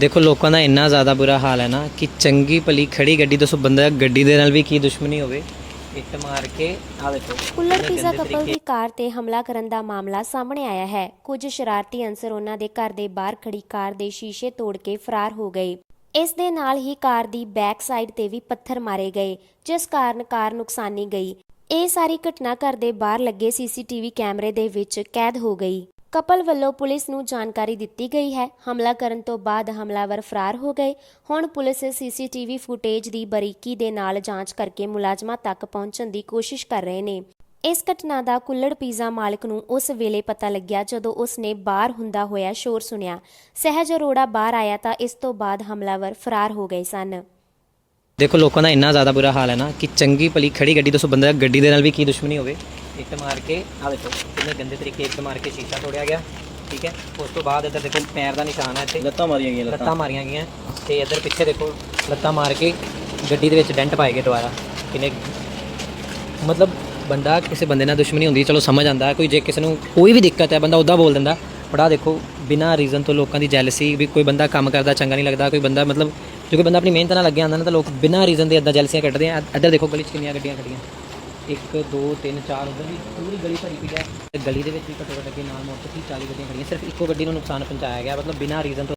ਦੇਖੋ ਲੋਕਾਂ ਦਾ ਇੰਨਾ ਜ਼ਿਆਦਾ ਬੁਰਾ ਹਾਲ ਹੈ ਨਾ ਕਿ ਚੰਗੀ ਭਲੀ ਖੜੀ ਗੱਡੀ ਦੱਸੋ ਬੰਦਾ ਗੱਡੀ ਦੇ ਨਾਲ ਵੀ ਕੀ ਦੁਸ਼ਮਣੀ ਹੋਵੇ? ਇੱਟ ਮਾਰ ਕੇ ਆ ਦੇਖੋ ਕੁੱਲੜ ਪੀਜ਼ਾ ਗੰਦੇ ਕਪਲ ਤਰੀਕੇ। ਦੀ ਕਾਰ ਤੇ ਹਮਲਾ ਕਰਨ ਦਾ ਮਾਮਲਾ ਸਾਹਮਣੇ ਆਇਆ ਹੈ। ਕੁਝ ਸ਼ਰਾਰਤੀ ਅਨਸਰ ਉਹਨਾਂ ਦੇ ਘਰ ਦੇ ਬਾਹਰ ਖੜੀ ਕਾਰ ਦੇ ਸ਼ੀਸ਼ੇ ਤੋੜ ਕੇ ਫਰਾਰ ਹੋ ਗਏ। ਇਸ ਦੇ ਨਾਲ ਹੀ ਕਾਰ ਦੀ ਬੈਕ ਸਾਈਡ ਤੇ ਵੀ ਪੱਥਰ ਮਾਰੇ ਗਏ ਜਿਸ ਕਾਰਨ ਕਾਰ ਨੁਕਸਾਨੀ ਗਈ। ਇਹ ਸਾਰੀ ਘਟਨਾ ਘਰ ਦੇ ਬਾਹਰ ਲੱਗੇ ਸੀਸੀਟੀਵੀ ਕੈਮਰੇ ਦੇ ਵਿੱਚ ਕੈਦ ਹੋ ਗਈ। ਕਪਲ ਵੱਲੋਂ ਪੁਲਿਸ ਨੂੰ ਜਾਣਕਾਰੀ ਦਿੱਤੀ ਗਈ ਹੈ। ਹਮਲਾ ਕਰਨ ਤੋਂ ਬਾਅਦ ਹਮਲਾਵਰ ਫਰਾਰ ਹੋ ਗਏ। ਹੁਣ ਪੁਲਿਸ ਸੀਸੀਟੀਵੀ ਫੁਟੇਜ ਦੀ ਬਰੀਕੀ ਦੇ ਨਾਲ ਜਾਂਚ ਕਰਕੇ ਮੁਲਾਜ਼ਮਾਂ ਤੱਕ ਪਹੁੰਚਣ ਦੀ ਕੋਸ਼ਿਸ਼ ਕਰ ਰਹੇ ਨੇ। ਇਸ ਘਟਨਾ ਦਾ ਕੁੱਲੜ ਪੀਜ਼ਾ ਮਾਲਕ ਨੂੰ ਉਸ ਵੇਲੇ ਪਤਾ ਲੱਗਿਆ ਜਦੋਂ ਉਸ ਨੇ ਬਾਹਰ ਹੁੰਦਾ ਹੋਇਆ ਸ਼ੋਰ ਸੁਣਿਆ। ਸਹਿਜ ਅਰੋੜਾ ਬਾਹਰ ਆਇਆ ਤਾਂ ਇਸ ਤੋਂ ਬਾਅਦ ਹਮਲਾਵਰ ਫਰਾਰ ਹੋ ਗਏ ਸਨ। ਦੇਖੋ, ਲੋਕਾਂ ਦਾ ਇੰਨਾ ਜ਼ਿਆਦਾ ਬੁਰਾ ਹਾਲ ਹੈ ਨਾ ਕਿ ਚੰਗੀ ਭਲੀ ਖੜੀ ਗੱਡੀ ਦੱਸੋ ਬੰਦਾ ਗੱਡੀ ਦੇ ਨਾਲ ਵੀ ਕੀ ਦੁਸ਼ਮਣੀ ਹੋਵੇ? ਇੱਟ ਮਾਰ ਕੇ ਆ ਦੇਖੋ ਕਿੰਨੇ ਗੰਦੇ ਤਰੀਕੇ ਇੱਟ ਮਾਰ ਕੇ ਸ਼ੀਸ਼ਾ ਤੋੜਿਆ ਗਿਆ ਠੀਕ ਹੈ? ਉਸ ਤੋਂ ਬਾਅਦ ਇੱਧਰ ਦੇਖੋ ਪੈਰ ਦਾ ਨਿਸ਼ਾਨ ਹੈ ਇੱਥੇ। ਲੱਤਾਂ ਮਾਰੀਆਂ ਗਈਆਂ ਲੱਤਾਂ। ਮਾਰੀਆਂ ਗਈਆਂ। ਤੇ ਇੱਧਰ ਪਿੱਛੇ ਦੇਖੋ ਲੱਤਾਂ ਮਾਰ ਕੇ ਗੱਡੀ ਦੇ ਵਿੱਚ ਡੈਂਟ ਪਾਏ ਗਏ ਦੁਬਾਰਾ। ਕਿੰਨੇ ਮਤਲਬ ਬੰਦਾ ਕਿਸੇ ਬੰਦੇ ਨਾਲ ਦੁਸ਼ਮਣੀ ਹੁੰਦੀ ਚਲੋ ਸਮਝ ਆਂਦਾ ਕੋਈ ਜੇ ਕਿਸੇ ਨੂੰ ਕੋਈ ਵੀ ਦਿੱਕਤ ਹੈ ਬੰਦਾ ਉੱਦਾਂ ਬੋਲ ਦਿੰਦਾ। ਪਰ ਆਹ ਦੇਖੋ ਬਿਨਾਂ ਰੀਜ਼ਨ ਤੋਂ ਲੋਕਾਂ ਦੀ ਜੈਲਸੀ ਵੀ ਕੋਈ ਬੰਦਾ ਕੰਮ ਕਰਦਾ ਚੰਗਾ ਨਹੀਂ ਲੱਗਦਾ ਕੋਈ ਬੰਦਾ ਮਤਲਬ ਜੇ ਕੋਈ ਬੰਦਾ ਆਪਣੀ ਮਿਹਨਤ ਨਾਲ ਲੱਗਿਆ ਆਂਦਾ ਨਾ ਤਾਂ ਲੋਕ ਬਿਨਾਂ ਰੀਜ਼ਨ ਦੇ ਇਦਾਂ ਜੈਲਸੀਆਂ ਕੱਢਦੇ ਆ। ਇੱਧਰ ਦੇਖੋ ਗਲੀ 'ਚ ਕਿੰਨੀਆਂ ਗੱਡੀਆਂ ਖੜੀਆਂ 1 2 3 4 ਉਧਰ ਵੀ ਪੂਰੀ ਗਲੀ ਭਰੀ ਪਈ ਹੈ। ਤੇ ਗਲੀ ਦੇ ਵਿੱਚ ਵੀ ਘੱਟੋ ਘੱਟ ਅੱਗੇ ਨਾਲ ਮੋਟਰ ਸੀ 40 ਗੱਡੀਆਂ ਖੜੀਆਂ ਸਿਰਫ ਇੱਕੋ ਗੱਡੀ ਨੂੰ ਨੁਕਸਾਨ ਪਹੁੰਚਾਇਆ ਗਿਆ। ਮਤਲਬ ਬਿਨਾਂ ਰੀਜ਼ਨ ਤੋਂ